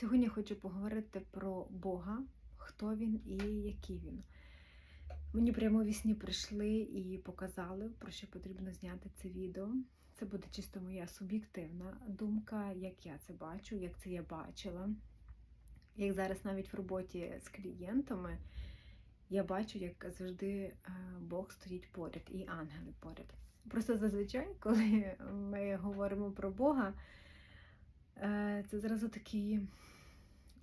Сьогодні хочу поговорити про Бога, хто він і який він. Мені прямо у сні прийшли і показали, про що потрібно зняти це відео. Це буде чисто моя суб'єктивна думка, як я це бачу, як це я бачила. Як зараз навіть в роботі з клієнтами я бачу, як завжди е, Бог стоїть поряд і ангели поряд. Просто зазвичай, коли ми говоримо про Бога, це зразу такий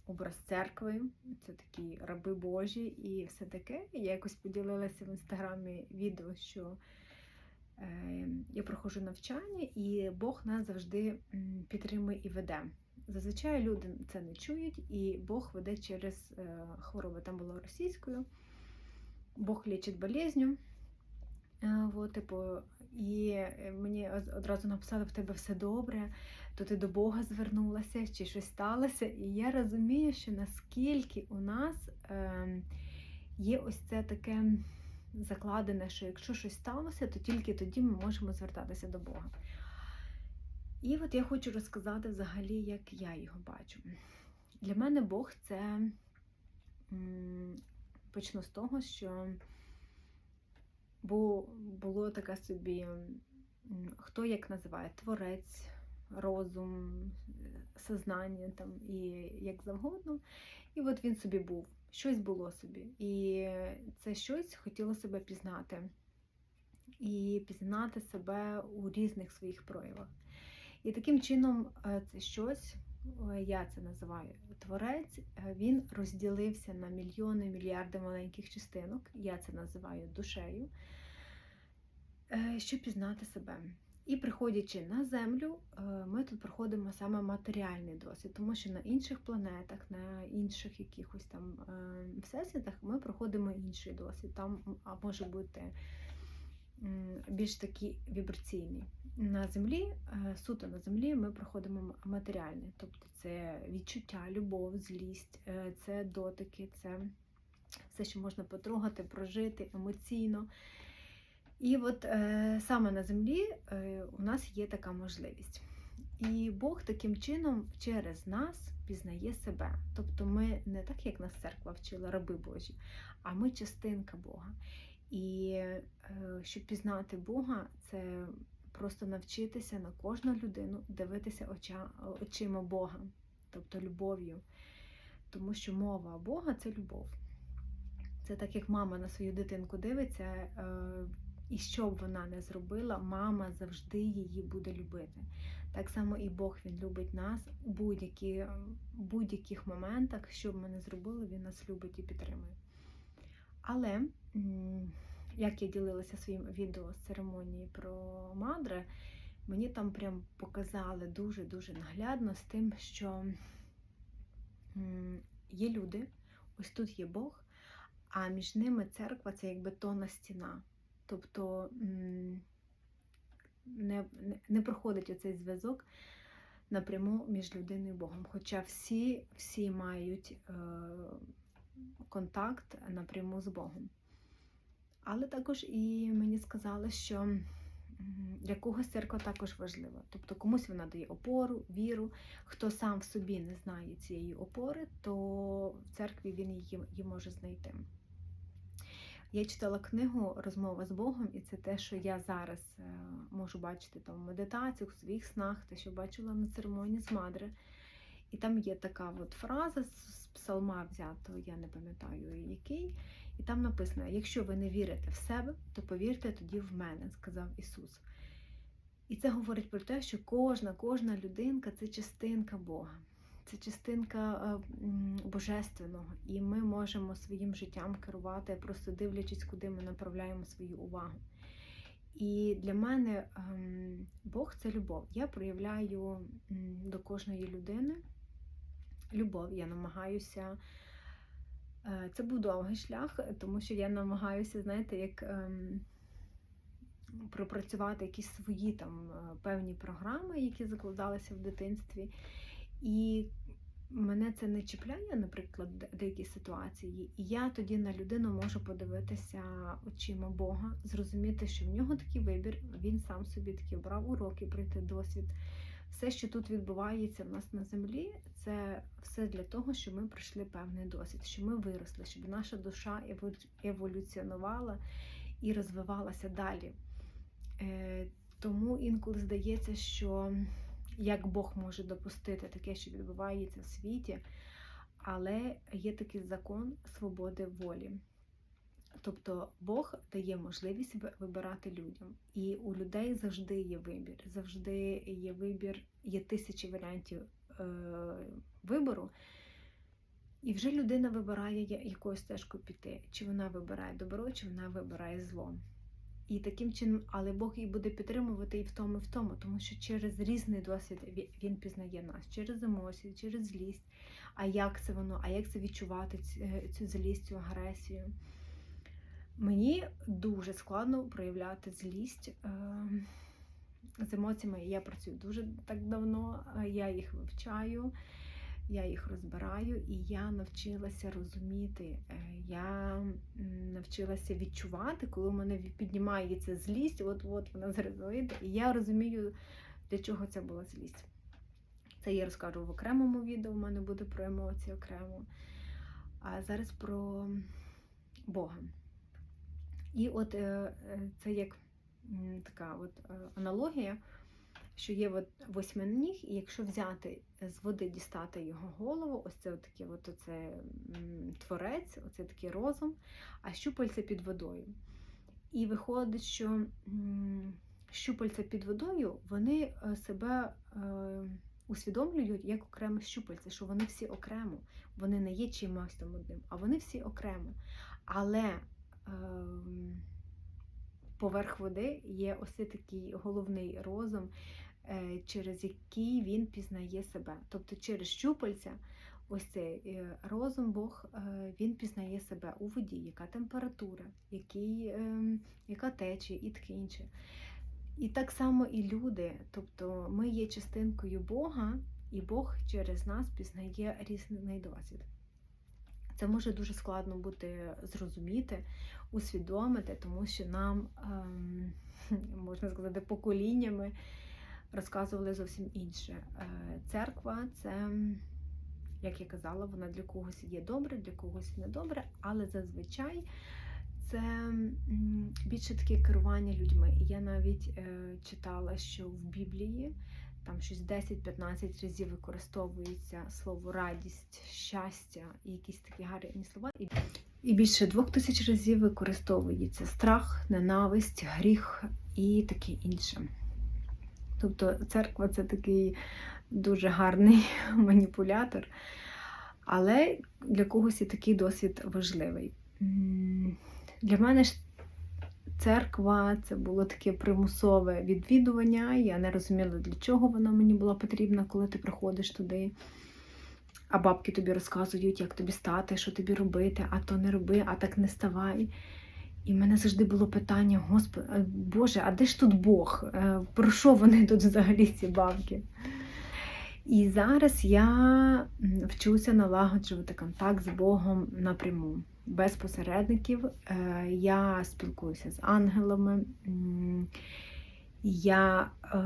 образ церкви, це такі раби Божі і все таке. Я якось поділилася в інстаграмі відео, що е, я проходжу навчання, і Бог нас завжди підтримує і веде. Зазвичай люди це не чують, і Бог веде через е, хвороби. Там було російською. Бог лічить болезню. Е, от, типу, і е, мені одразу написали, в тебе все добре, то ти до Бога звернулася, чи щось сталося. І я розумію, що наскільки у нас е, є ось це таке закладене, що якщо щось сталося, то тільки тоді ми можемо звертатися до Бога. І от я хочу розказати взагалі, як я його бачу. Для мене Бог це почну з того, що бо було таке собі, хто як називає, творець, розум, сознання там і як завгодно. І от він собі був, щось було собі. І це щось хотіло себе пізнати. І пізнати себе у різних своїх проявах. І таким чином е, це щось, я це називаю творець, е, він розділився на мільйони, мільярди маленьких частинок, я це називаю душею, е, щоб пізнати себе. І приходячи на землю, е, ми тут проходимо саме матеріальний досвід, тому що на інших планетах, на інших якихось там е, всесвітах ми проходимо інший досвід. Там може бути більш такий вібраційний. На землі, е, суто на землі, ми проходимо матеріальне, тобто це відчуття, любов, злість, е, це дотики, це все, що можна потрогати, прожити емоційно. І от е, саме на землі у нас є така можливість. І Бог таким чином через нас пізнає себе. Тобто ми не так, як нас церква вчила, раби Божі, а ми частинка Бога. І е, щоб пізнати Бога, це просто навчитися на кожну людину дивитися оча, очима Бога, тобто любов'ю. Тому що мова Бога це любов. Це так, як мама на свою дитинку дивиться, е, і що б вона не зробила, мама завжди її буде любити. Так само і Бог він любить нас у будь-яких моментах, що б ми не зробили, він нас любить і підтримує. Але як я ділилася своїм відео з церемонії про мадре, мені там прям показали дуже-дуже наглядно з тим, що є люди, ось тут є Бог, а між ними церква це як бетонна стіна. Тобто не, не, не проходить оцей зв'язок напряму між людиною і Богом. Хоча всі, всі мають е, контакт напряму з Богом. Але також і мені сказали, що для когось церква також важлива. Тобто комусь вона дає опору, віру. Хто сам в собі не знає цієї опори, то в церкві він її, її може знайти. Я читала книгу Розмова з Богом, і це те, що я зараз е, можу бачити там в медитаціях, у своїх снах, те, що бачила на церемонії з Мадри. І там є така от фраза з псалма взятого, я не пам'ятаю який. І там написано: якщо ви не вірите в себе, то повірте тоді в мене, сказав Ісус. І це говорить про те, що кожна, кожна людинка це частинка Бога, це частинка е, божественного, і ми можемо своїм життям керувати, просто дивлячись, куди ми направляємо свою увагу. І для мене ем, Бог це любов. Я проявляю до кожної людини любов. Я намагаюся. е, Це був довгий шлях, тому що я намагаюся, знаєте, як ем, пропрацювати якісь свої там е, певні програми, які закладалися в дитинстві. І мене це не чіпляє, наприклад, деякі ситуації. І я тоді на людину можу подивитися очима Бога, зрозуміти, що в нього такий вибір, він сам собі такі брав уроки, пройти досвід все, що тут відбувається в нас на землі, це все для того, щоб ми пройшли певний досвід, щоб ми виросли, щоб наша душа еволюціонувала і розвивалася далі. Е, Тому інколи здається, що як Бог може допустити таке, що відбувається в світі, але є такий закон свободи волі. Тобто Бог дає можливість вибирати людям. І у людей завжди є вибір. Завжди є вибір, є тисячі варіантів е, вибору. І вже людина вибирає, я- якою стежкою піти. Чи вона вибирає добро, чи вона вибирає зло. І таким чином, але Бог її буде підтримувати і в тому, і в тому, тому що через різний досвід він пізнає нас, через емоції, через злість. А як це воно? А як це відчувати е, цю злість, цю агресію? Мені дуже складно проявляти злість е, з емоціями. Я працюю дуже так давно, е, я їх вивчаю, я їх розбираю, і я навчилася розуміти. е, Я навчилася відчувати, коли у мене піднімається злість, от от вона зараз і я розумію, для чого це була злість. Це я розкажу в окремому відео, у мене буде про емоції окремо. А зараз про Бога. І от е, е, це як така от е, аналогія, що є от восьминіг, і якщо взяти з води, дістати його голову, ось це от от оце, творець, оце такий розум, а щупальце під водою. І виходить, що щупальця під водою, вони себе усвідомлюють як окреме щупальце, що вони всі окремо, вони не є чимось там одним, а вони всі окремо. Але поверх води є ось такий головний розум, е, через який він пізнає себе. Тобто через щупальця, ось цей е, розум Бог, е, він пізнає себе у воді, яка температура, який, ем, яка течія і таке інше. І так само і люди, тобто ми є частинкою Бога, і Бог через нас пізнає різний досвід. Це може дуже складно бути зрозуміти, усвідомити, тому що нам, ем, можна сказати, поколіннями розказували зовсім інше. Е, Церква це, як я казала, вона для когось є добре, для когось не добре, але зазвичай це більше таке керування людьми. Я навіть е, читала, що в Біблії там щось 10-15 разів використовується слово радість, щастя і якісь такі гарні слова. І, більше двох тисяч разів використовується страх, ненависть, гріх і таке інше. Тобто церква це такий дуже гарний маніпулятор, але для когось і такий досвід важливий. Для мене ж церква це було таке примусове відвідування. Я не розуміла, для чого воно мені було потрібно, коли ти приходиш туди. А бабки тобі розказують, як тобі стати, що тобі робити, а то не роби, а так не ставай. І в мене завжди було питання: Господи, Боже, а де ж тут Бог? Е, Про що вони тут взагалі ці бабки? І зараз я вчуся налагоджувати контакт з Богом напряму, без посередників. Е, Я спілкуюся з ангелами. Я е,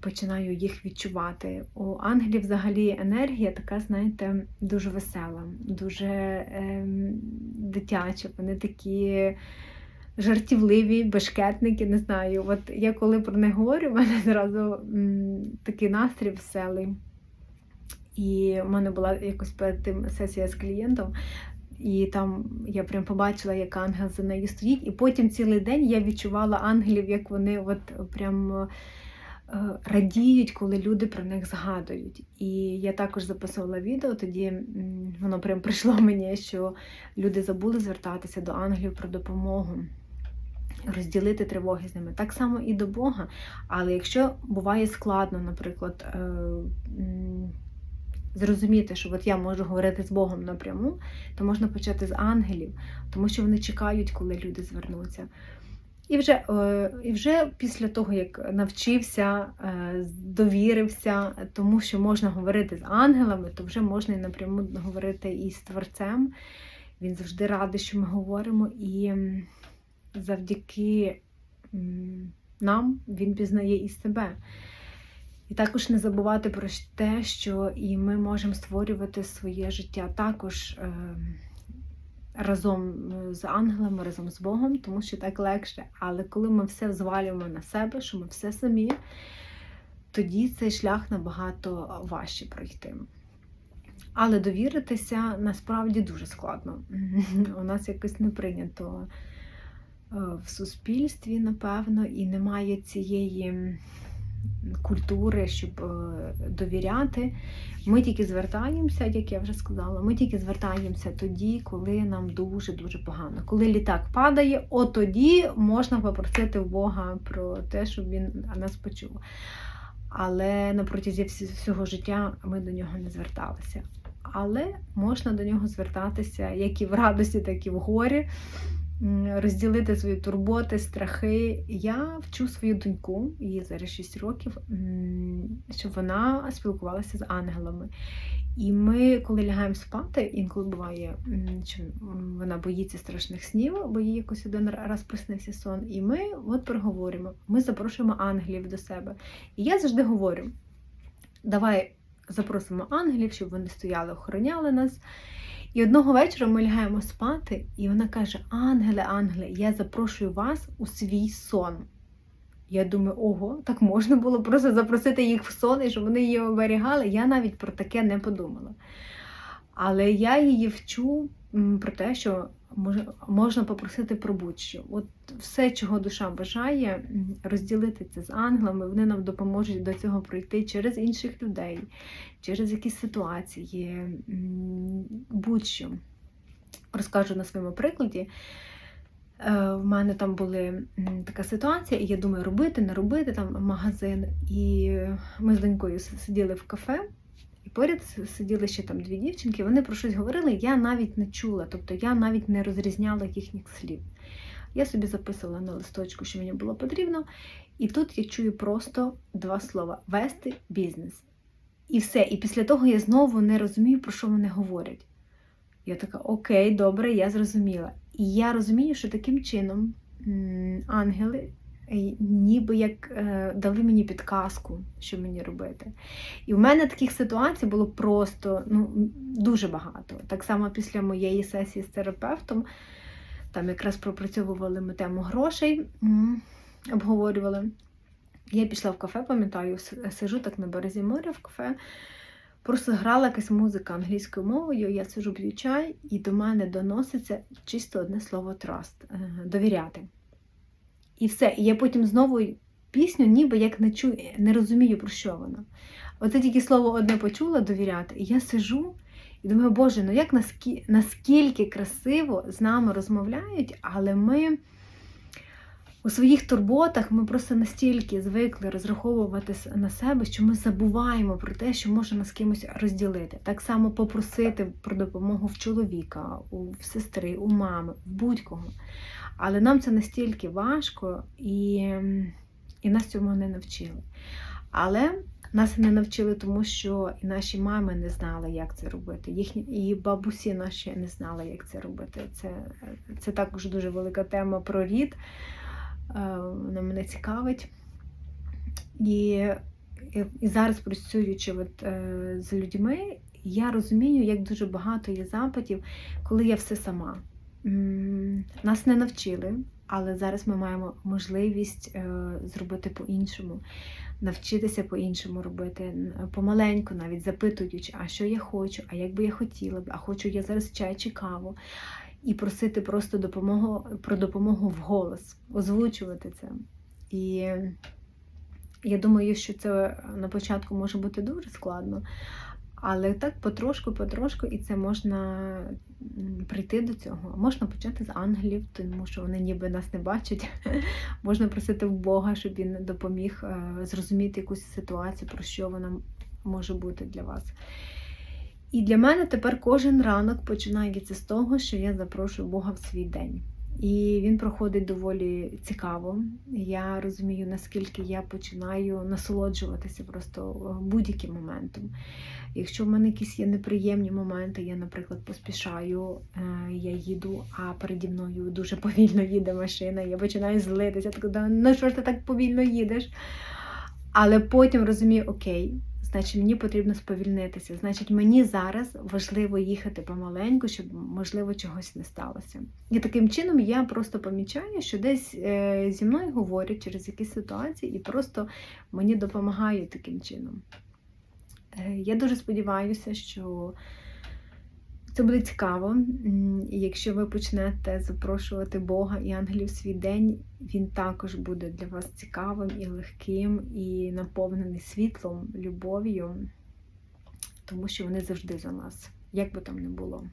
починаю їх відчувати. У ангелів взагалі енергія така, знаєте, дуже весела, дуже ем, дитяча. Вони такі жартівливі, бешкетники, не знаю. От я коли про них говорю, в мене зразу такий настрій веселий. І в мене була якось перед тим сесія з клієнтом, і там я прям побачила, як ангел за нею стоїть. І потім цілий день я відчувала ангелів, як вони от прям е, радіють, коли люди про них згадують. І я також записувала відео, тоді воно прям прийшло мені, що люди забули звертатися до ангелів про допомогу. Розділити тривоги з ними. Так само і до Бога. Але якщо буває складно, наприклад, е, зрозуміти, що от я можу говорити з Богом напряму, то можна почати з ангелів, тому що вони чекають, коли люди звернуться. І вже, е, і вже після того, як навчився, е, довірився, тому що можна говорити з ангелами, то вже можна і напряму говорити і з Творцем. Він завжди радий, що ми говоримо, і завдяки нам він пізнає і себе. Також не забувати про те, що і ми можемо створювати своє життя також е, разом з ангелами, разом з Богом, тому що так легше. Але коли ми все взвалюємо на себе, що ми все самі, тоді цей шлях набагато важче пройти. Але довіритися насправді дуже складно. У нас якось не прийнято е, в суспільстві, напевно, і немає цієї культури, щоб е, довіряти. Ми тільки звертаємося, як я вже сказала, ми тільки звертаємося тоді, коли нам дуже-дуже погано. Коли літак падає, от тоді можна попросити в Бога про те, щоб він нас почув. Але на протязі всього життя ми до нього не зверталися. Але можна до нього звертатися як і в радості, так і в горі розділити свої турботи, страхи. Я вчу свою доньку, їй зараз 6 років, щоб вона спілкувалася з ангелами. І ми, коли лягаємо спати, інколи буває, що вона боїться страшних снів, бо їй якось один раз приснився сон. І ми от переговоримо. Ми запрошуємо ангелів до себе. І я завжди говорю: давай запросимо ангелів, щоб вони стояли, охороняли нас. І одного вечора ми лягаємо спати, і вона каже: Ангеле, ангеле, я запрошую вас у свій сон. Я думаю, ого, так можна було просто запросити їх в сон, і щоб вони її оберігали. Я навіть про таке не подумала. Але я її вчу про те, що можна попросити про будь-що. От все, чого душа бажає, розділити це з ангелами, вони нам допоможуть до цього пройти через інших людей, через якісь ситуації, будь-що. Розкажу на своєму прикладі. Е, в мене там була така ситуація, і я думаю, робити, не робити там магазин. І ми з донькою сиділи в кафе, і поряд сиділи ще там дві дівчинки, вони про щось говорили, я навіть не чула, тобто я навіть не розрізняла їхніх слів. Я собі записувала на листочку, що мені було потрібно. І тут я чую просто два слова вести бізнес. І все. І після того я знову не розумію, про що вони говорять. Я така, окей, добре, я зрозуміла. І я розумію, що таким чином ангели ніби як е, дали мені підказку, що мені робити. І в мене таких ситуацій було просто ну, дуже багато. Так само після моєї сесії з терапевтом, там якраз пропрацьовували ми тему грошей, обговорювали. Я пішла в кафе, пам'ятаю, сижу так на березі моря в кафе. Просто грала якась музика англійською мовою, я сижу п'ю чай, і до мене доноситься чисто одне слово траст довіряти. І все. І я потім знову пісню, ніби як не чую, не розумію, про що вона. Оце тільки слово одне почула довіряти. І я сижу і думаю, Боже, ну як наскільки, наскільки красиво з нами розмовляють, але ми. У своїх турботах ми просто настільки звикли розраховувати на себе, що ми забуваємо про те, що можна з кимось розділити. Так само попросити про допомогу в чоловіка, у сестри, у мами, в будь-кого. Але нам це настільки важко і і нас цьому не навчили. Але нас не навчили, тому що і наші мами не знали, як це робити. Їхні і бабусі наші не знали, як це робити. Це це також дуже велика тема про рід. Е, вона мене цікавить. І і зараз працюючи от, е, з людьми, я розумію, як дуже багато є запитів, коли я все сама. Нас не навчили, але зараз ми маємо можливість е, зробити по-іншому, навчитися по-іншому робити, помаленьку, навіть запитуючи, а що я хочу, а як би я хотіла б, а хочу я зараз чай чи каву. І просити просто допомогу про допомогу в голос, озвучувати це. І я думаю, що це на початку може бути дуже складно. Але так потрошку-потрошку, і це можна прийти до цього. Можна почати з ангелів, тому що вони ніби нас не бачать. Можна просити в Бога, щоб він допоміг е, зрозуміти якусь ситуацію, про що вона може бути для вас. І для мене тепер кожен ранок починається з того, що я запрошую Бога в свій день. І він проходить доволі цікаво. Я розумію, наскільки я починаю насолоджуватися просто е, будь-яким моментом. Якщо в мене якісь є неприємні моменти, я, наприклад, поспішаю, е, я їду, а переді мною дуже повільно їде машина, я починаю злитися, так, ну що ж ти так повільно їдеш? Але потім розумію, окей, значить мені потрібно сповільнитися. Значить, мені зараз важливо їхати помаленьку, щоб можливо чогось не сталося. І таким чином я просто помічаю, що десь е, зі мною говорять через якісь ситуації, і просто мені допомагають таким чином. Е, Я дуже сподіваюся, що це буде цікаво. Якщо ви почнете запрошувати Бога і ангелів свій день, він також буде для вас цікавим і легким, і наповнений світлом, любов'ю, тому що вони завжди за нас, як би там не було.